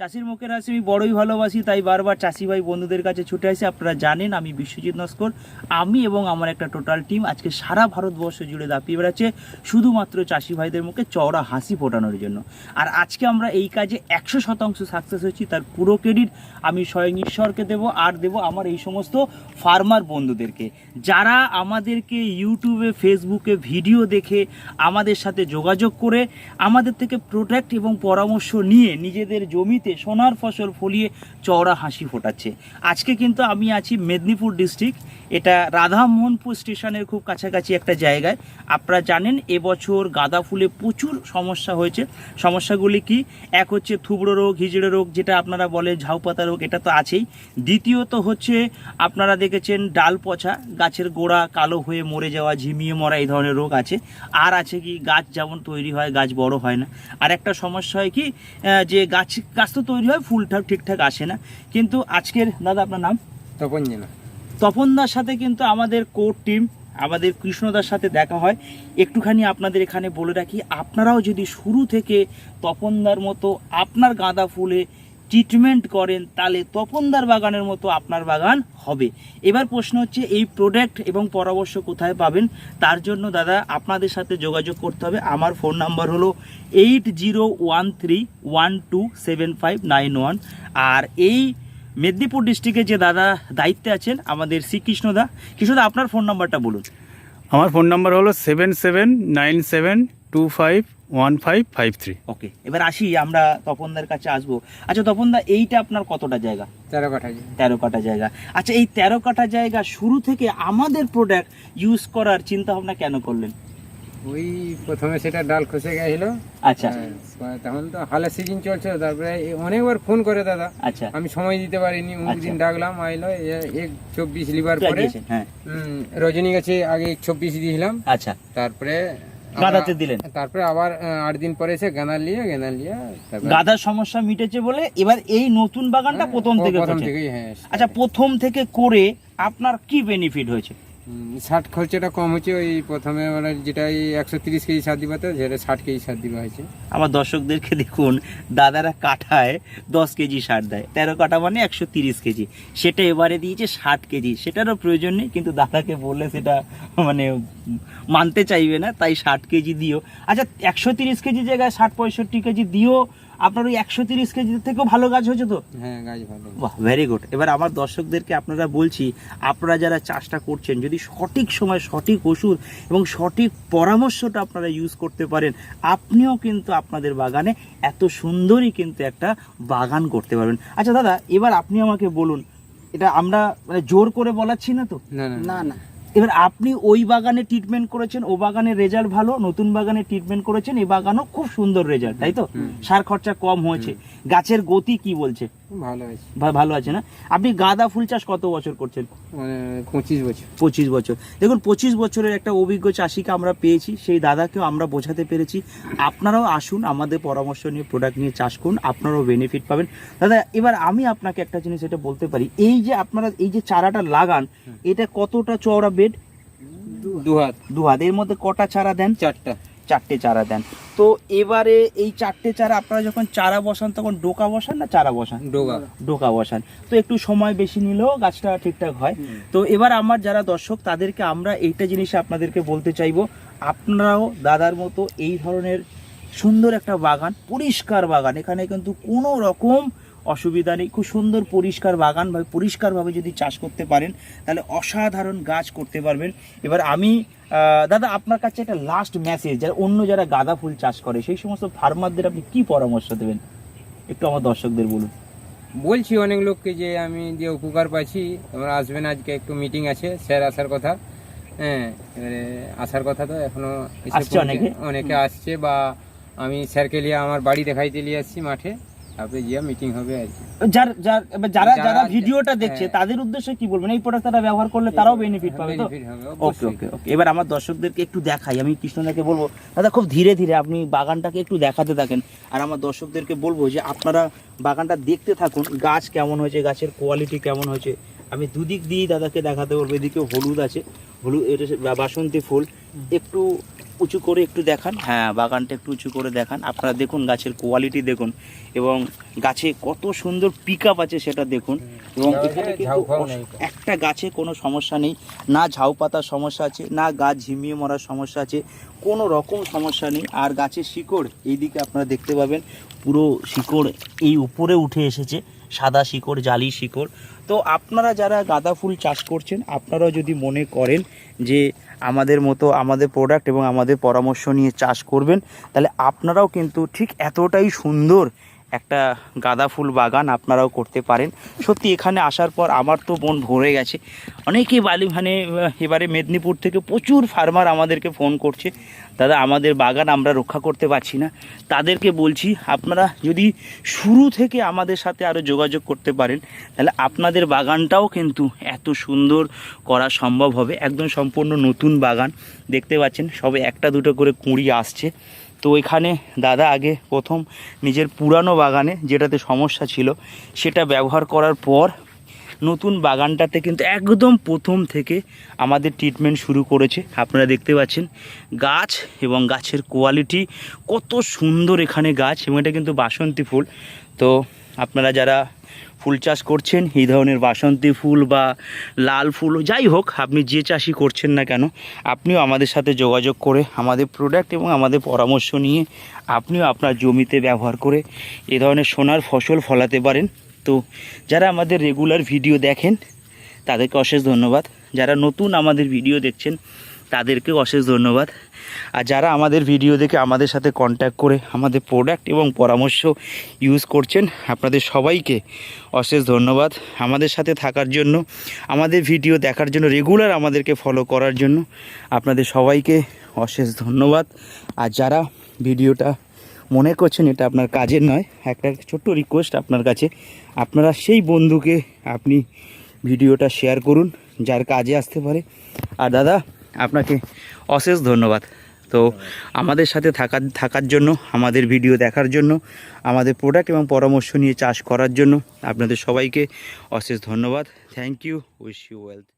চাষির মুখের হাসি, আমি বড়ই ভালোবাসি, তাই বারবার চাষি ভাই বন্ধুদের কাছে ছুটে আসি। আপনারা জানেন, আমি বিশ্বজিৎ নস্কর। আমি এবং আমার একটা টোটাল টিম আজকে সারা ভারতবর্ষ জুড়ে দাপিয়ে বেড়াচ্ছে, শুধুমাত্র চাষি ভাইদের মুখে চওড়া হাসি ফোটানোর জন্য। আর আজকে আমরা এই কাজে একশো শতাংশ সাকসেস হয়েছি, তার পুরো ক্রেডিট আমি স্বয়ং ঈশ্বরকে দেব, আর দেব আমার এই সমস্ত ফার্মার বন্ধুদেরকে। যারা আমাদেরকে ইউটিউবে ফেসবুকে ভিডিও দেখে আমাদের সাথে যোগাযোগ করে, আমাদের থেকে প্রোডাক্ট এবং পরামর্শ নিয়ে নিজেদের জমিতে সোনার ফসল ফলিয়ে চওড়া হাসি ফোটাচ্ছে। আজকে কিন্তু আমি আছি মেদিনীপুর ডিস্ট্রিক্ট। এটা রাধামোহনপুর স্টেশনের খুব কাছাকাছি একটা জায়গায়। আপনারা জানেন, এবছর গাঁদা ফুলে প্রচুর সমস্যা হয়েছে। সমস্যাগুলি কি? এক হচ্ছে থুবড়ো রোগ, হিজড়ে রোগ, যেটা আপনারা বলে ঝাউপাতা রোগ, এটা তো আছেই। দ্বিতীয়ত হচ্ছে, আপনারা দেখেছেন ডাল পচা, গাছের গোড়া কালো হয়ে মরে যাওয়া, ঝিমিয়ে মরা এই ধরনের রোগ আছে। আর আছে কি, গাছ যেমন তৈরি হয়, গাছ বড় হয় না। আর একটা সমস্যা হয় কি যে গাছ গাছ তো তৈরি হয় ফুলটা ঠিকঠাক আসে না। কিন্তু আজকের দাদা আপনার নাম? তপন জেনা তপনদার সাথে কিন্তু আমাদের কোর টিম আমাদের কৃষ্ণদার সাথে দেখা হয়। একটুখানি আপনাদের এখানে বলে রাখি আপনারাও যদি শুরু থেকে তপনদার মতো আপনার গাঁদা ফুলে ট্রিটমেন্ট করেন, তাহলে তপনদার বাগানের মতো আপনার বাগান হবে। এবার প্রশ্ন হচ্ছে, এই প্রোডাক্ট এবং পরামর্শ কোথায় পাবেন? তার জন্য দাদা, আপনাদের সাথে যোগাযোগ করতে হবে। আমার ফোন নাম্বার হলো eight zero one three one two seven five nine one আর এই মেদিনীপুর ডিস্ট্রিক্টে যে দাদা দায়িত্বে আছেন, আমাদের শ্রীকৃষ্ণদা কৃষ্ণদা। আপনার ফোন নাম্বারটা বলুন। আমার ফোন নাম্বার হলো seven seven nine seven two five one five five three okay এবার আসি আমরা তপনদার কাছে আসব। আচ্ছা তপনদা এইটা আপনার কতটা জায়গা? তেরো কাঠা তেরো কাটা জায়গা। আচ্ছা এই তেরো কাটা জায়গা শুরু থেকে আমাদের প্রোডাক্ট ইউজ করার চিন্তা ভাবনা কেন করলেন? ওই প্রথমে সেটা ডাল খসে গেছিল। আচ্ছা। হ্যাঁ, তখন তো হালের সিজন চলছে তারপরে অনেকবার ফোন করে দাদা। আচ্ছা। আমি সময় দিতে পারিনি দিন আচ্ছা। ডাকলাম আইলো এক চব্বিশ লিবার পরে। হ্যাঁ। হুম, রজনী গাছে আগে চব্বিশ দিয়েছিলাম। আচ্ছা। তারপরে গাঁদাতে দিলেন। তারপরে আবার আট দিন পরে এসে গাঁদা নিয়ে গাঁদা নিয়ে গাদার সমস্যা মিটেছে বলে এবার এই নতুন বাগানটা হ্যাঁ, প্রথম থেকে হ্যাঁ আচ্ছা প্রথম থেকে করে আপনার কি বেনিফিট হয়েছে? ষাট খরচাটা কম হচ্ছে, ওই প্রথমে মানে যেটা এই একশো তিরিশ কেজি সার দিবা তো যেটা ষাট কেজি সার দিবা হয়েছে। আমার দর্শকদেরকে দেখুন, দাদারা কাঠায় দশ কেজি সার দেয়, তেরো কাঠা মানে একশো তিরিশ কেজি। সেটা এবারে দিয়েছে ষাট কেজি, সেটারও প্রয়োজন নেই, কিন্তু দাদাকে বললে সেটা মানে মানতে চাইবে না, তাই ষাট কেজি দিও। আচ্ছা একশো তিরিশ কেজি জায়গায় ষাট পঁয়ষট্টি কেজি দিও আপনার ওই একশো তিরিশ কেজির থেকেও ভালো গাছ হয়েছে তো? হ্যাঁ গাছ ভালো। বাহ ভেরি গুড এবার আমার দর্শকদেরকে আপনারা বলছি আপনারা যারা চাষটা করছেন যদি সঠিক সময় সঠিক ওষুধ এবং সঠিক পরামর্শটা আপনারা ইউজ করতে পারেন আপনিও কিন্তু আপনাদের বাগানে এত সুন্দরই কিন্তু একটা বাগান করতে পারবেন। আচ্ছা দাদা এবার আপনি আমাকে বলুন এটা আমরা মানে জোর করে বলাচ্ছি না তো? না না। না না। এবার আপনি ওই বাগানে ট্রিটমেন্ট করেছেন ও বাগানে রেজাল্ট ভালো নতুন বাগানে ট্রিটমেন্ট করেছেন এই বাগানও খুব সুন্দর রেজাল্ট তাই তো? সার খরচা কম হয়েছে। গাছের গতি কি বলছে? ভালো ভা- ভালো আছে না? আপনি গাঁদা ফুল চাষ কত বছর করছেন? মানে পঁচিশ বছর। পঁচিশ বছর। দেখুন পঁচিশ বছরের একটা অভিজ্ঞ চাষিকে আমরা পেয়েছি সেই দাদাকেও আমরা বোঝাতে পেরেছি। আপনারাও আসুন আমাদের পরামর্শ নিয়ে প্রোডাক্ট নিয়ে চাষ করুন আপনারাও বেনিফিট পাবেন। দাদা এবার আমি আপনাকে একটা জিনিস এটা বলতে পারি। এই যে আপনারা এই যে চারাটা লাগান এটা কতটা চওড়া বেড দু হাত। দু হাত। এর মধ্যে কটা চারা দেন? চারটা। চারটে চারা দেন। তো এবারে এই চারটে চারা আপনারা যখন চারা বসান তখন ডোকা বসান না চারা বসান? ডোগা ডোকা বসান। তো একটু সময় বেশি নিলেও গাছটা ঠিকঠাক হয়। তো এবার আমার যারা দর্শক তাদেরকে আমরা এইটা জিনিস আপনাদেরকে বলতে চাইব আপনারাও দাদার মতো এই ধরনের সুন্দর একটা বাগান পরিষ্কার বাগান। এখানে কিন্তু কোনো রকম অসুবিধা নেই। খুব সুন্দর পরিষ্কার বাগান ভাবে পরিষ্কারভাবে যদি চাষ করতে পারেন তাহলে অসাধারণ গাছ করতে পারবেন। এবার আমি দাদা আপনার কাছে একটা লাস্ট মেসেজ যারা অন্য যারা গাঁদা ফুল চাষ করে সেই সমস্ত ফার্মারদের আপনি কি পরামর্শ দেবেন? একটু আমার দর্শকদের বলুন। বলছি অনেক লোককে যে আমি যে উপকার পাচ্ছি তোমরা আসবেন আজকে একটু মিটিং আছে স্যার আসার কথা। হ্যাঁ এবারে আসার কথা তো এখনও অনেকে? অনেকে আসছে বা আমি স্যারকে নিয়ে আমার বাড়ি দেখাইতে নিয়ে আসছি মাঠে। তারপরে গিয়ে মিটিং হবে আর কি। যার যার এবার যারা যারা- ভিডিওটা দেখছে হ্যাঁ। তাদের উদ্দেশ্যে কি বলবেন এই প্রোডাক্ট তারা ব্যবহার করলে তারাও বেনিফিট পাবে তো? ওকে ওকে ওকে এবার আমার দর্শকদেরকে একটু দেখাই আমি কৃষ্ণদাকে বলব দাদা খুব ধীরে ধীরে আপনি বাগানটাকে একটু দেখাতে থাকেন। আর আমার দর্শকদেরকে বলব যে আপনারা বাগানটা দেখতে থাকুন গাছ কেমন হয়েছে গাছের কোয়ালিটি কেমন হয়েছে। আমি দুদিক দিয়েই দাদাকে দেখাতে বলব এদিকে হলুদ আছে হলুদ এটা বাসন্তী ফুল। একটু উঁচু করে একটু দেখান। হ্যাঁ বাগানটা একটু উঁচু করে দেখান। আপনারা দেখুন গাছের কোয়ালিটি দেখুন এবং গাছে কত সুন্দর পিক আপ আছে সেটা দেখুন। এবং এখানে কিন্তু। একটা গাছে কোনো সমস্যা নেই না ঝাউ পাতার সমস্যা আছে না গাছ ঝিমিয়ে মরার সমস্যা আছে কোনো রকম সমস্যা নেই। আর গাছের শিকড় এইদিকে আপনারা দেখতে পাবেন পুরো শিকড় এই উপরে উঠে এসেছে। সাদা শিকড়, জালি শিকড়। তো আপনারা যারা গাঁদা ফুল চাষ করছেন, আপনারাও যদি মনে করেন যে আমাদের মতো আমাদের প্রোডাক্ট এবং আমাদের পরামর্শ নিয়ে চাষ করবেন, তাহলে আপনারাও কিন্তু ঠিক এতটাই সুন্দর একটা গাঁদা ফুল বাগান আপনারাও করতে পারেন। সত্যি এখানে আসার পর আমার তো মন ভরে গেছে। অনেকেই বালি মানে এবারে মেদিনীপুর থেকে প্রচুর ফার্মার আমাদেরকে ফোন করছে। দাদা, আমাদের বাগান আমরা রক্ষা করতে পারছি না। তাদেরকে বলছি, আপনারা যদি শুরু থেকে আমাদের সাথে আরও যোগাযোগ করতে পারেন, তাহলে আপনাদের বাগানটাও কিন্তু এত সুন্দর করা সম্ভব হবে। একদম সম্পূর্ণ নতুন বাগান। দেখতে পাচ্ছেন, সবে একটা দুটো করে কুঁড়ি আসছে। তো এখানে দাদা আগে প্রথম নিজের পুরানো বাগানে যেটাতে সমস্যা ছিল, সেটা ব্যবহার করার পর নতুন বাগানটাতে কিন্তু একদম প্রথম থেকে আমাদের ট্রিটমেন্ট শুরু করেছে। আপনারা দেখতে পাচ্ছেন গাছ এবং গাছের কোয়ালিটি কত সুন্দর এখানে গাছ এবং এটা কিন্তু বাসন্তী ফুল। তো আপনারা যারা ফুল চাষ করছেন, এই ধরনের বাসন্তী ফুল বা লাল ফুল, যাই হোক, আপনি যে চাষই করছেন না কেন, আপনিও আমাদের সাথে যোগাযোগ করে আমাদের প্রোডাক্ট এবং আমাদের পরামর্শ নিয়ে আপনিও আপনার জমিতে ব্যবহার করে এ ধরনের সোনার ফসল ফলাতে পারেন। তো যারা আমাদের রেগুলার ভিডিও দেখেন, তাদেরকে অশেষ ধন্যবাদ। যারা নতুন আমাদের ভিডিও দেখছেন তাদেরকে অশেষ ধন্যবাদ। আর যারা আমাদের ভিডিও দেখে আমাদের সাথে কন্ট্যাক্ট করে আমাদের প্রোডাক্ট এবং পরামর্শ ইউজ করছেন, আপনাদের সবাইকে অশেষ ধন্যবাদ আমাদের সাথে থাকার জন্য, আমাদের ভিডিও দেখার জন্য রেগুলার আমাদেরকে ফলো করার জন্য আপনাদের সবাইকে অশেষ ধন্যবাদ। আর যারা ভিডিওটা মনে করছেন এটা আপনার কাজের নয়, একটা ছোট্ট রিকোয়েস্ট আপনার কাছে, আপনারা সেই বন্ধুকে আপনি ভিডিওটা শেয়ার করুন, যার কাজে আসতে পারে। আর দাদা আপনাকে অশেষ ধন্যবাদ। তো আমাদের সাথে থাকার থাকার জন্য, আমাদের ভিডিও দেখার জন্য, আমাদের প্রোডাক্ট এবং পরামর্শ নিয়ে চাষ করার জন্য আপনাদের সবাইকে অশেষ ধন্যবাদ। Thank you wish you wealth